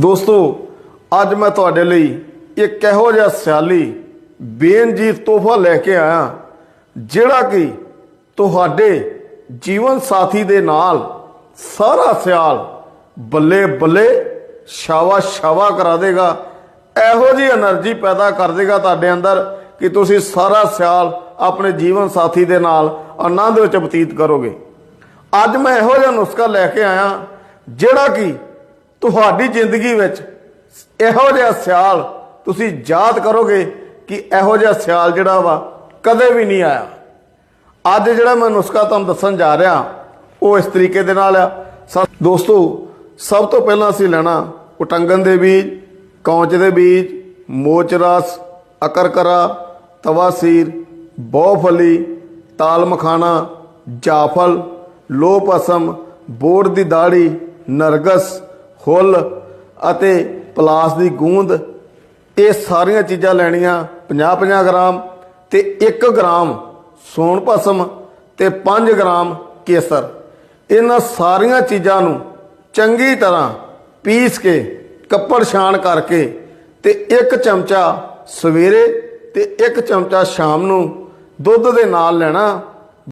ਦੋਸਤੋ, ਅੱਜ ਮੈਂ ਤੁਹਾਡੇ ਲਈ ਇੱਕ ਇਹੋ ਜਿਹਾ ਸਿਆਲੀ ਬੇਨਜੀਤ ਤੋਹਫਾ ਲੈ ਕੇ ਆਇਆ, ਜਿਹੜਾ ਕਿ ਤੁਹਾਡੇ ਜੀਵਨ ਸਾਥੀ ਦੇ ਨਾਲ ਸਾਰਾ ਸਿਆਲ ਬੱਲੇ ਬੱਲੇ ਸ਼ਾਵਾ ਸ਼ਾਵਾ ਕਰਾ ਦੇਗਾ। ਇਹੋ ਜੀ એનર્ਜੀ ਪੈਦਾ ਕਰ ਦੇਗਾ ਤੁਹਾਡੇ ਅੰਦਰ ਕਿ ਤੁਸੀਂ ਸਾਰਾ ਸਿਆਲ ਆਪਣੇ ਜੀਵਨ ਸਾਥੀ ਦੇ ਨਾਲ ਆਨੰਦ ਵਿੱਚ ਬਤੀਤ ਕਰੋਗੇ। ਅੱਜ ਮੈਂ ਇਹੋ ਜਿਹਾ ਨੁਸਖਾ ਲੈ ਕੇ ਆਇਆ, ਜਿਹੜਾ ਕਿ ਤੁਹਾਡੀ ਜ਼ਿੰਦਗੀ ਵਿੱਚ ਇਹੋ ਜਿਹਾ ਸਿਆਲ ਤੁਸੀਂ ਯਾਦ ਕਰੋਗੇ ਕਿ ਇਹੋ ਜਿਹਾ ਸਿਆਲ ਜਿਹੜਾ ਵਾ ਕਦੇ ਵੀ ਨਹੀਂ ਆਇਆ। ਅੱਜ ਜਿਹੜਾ ਮੈਂ ਨੁਸਖਾ ਤੁਹਾਨੂੰ ਦੱਸਣ ਜਾ ਰਿਹਾ, ਉਹ ਇਸ ਤਰੀਕੇ ਦੇ ਨਾਲ ਆ। ਸ- ਦੋਸਤੋ, ਸਭ ਤੋਂ ਪਹਿਲਾਂ ਅਸੀਂ ਲੈਣਾ ਉਟੰਗਨ ਦੇ ਬੀਜ, ਕੌਂਚ ਦੇ ਬੀਜ, ਮੋਚ ਰਸ, ਅਕਰਕਰਾ ਤਵਾਸੀਰ ਬਹੁਫਲੀ, ਤਾਲ ਮਖਾਣਾ, ਜਾਫਲ ਲੋਪਸਮ ਬੋੜ ਦੀ ਦਾੜੀ, ਨਰਗਸ ਹੁੱਲ ਅਤੇ ਪਲਾਸ ਦੀ ਗੂੰਦ, ਇਹ ਸਾਰੀਆਂ ਚੀਜ਼ਾਂ ਲੈਣੀਆਂ 50-50 ਗ੍ਰਾਮ ਤੇ 1 ਗ੍ਰਾਮ ਸੋਨ ਭਸਮ ਤੇ 5 ਗ੍ਰਾਮ ਕੇਸਰ। ਇਹਨਾਂ ਸਾਰੀਆਂ ਚੀਜ਼ਾਂ ਨੂੰ ਚੰਗੀ ਤਰ੍ਹਾਂ ਪੀਸ ਕੇ, ਕੱਪੜ ਛਾਣ ਕਰਕੇ ਤੇ ਇੱਕ ਚਮਚਾ ਸਵੇਰੇ ਤੇ ਇੱਕ ਚਮਚਾ ਸ਼ਾਮ ਨੂੰ ਦੁੱਧ ਦੇ ਨਾਲ ਲੈਣਾ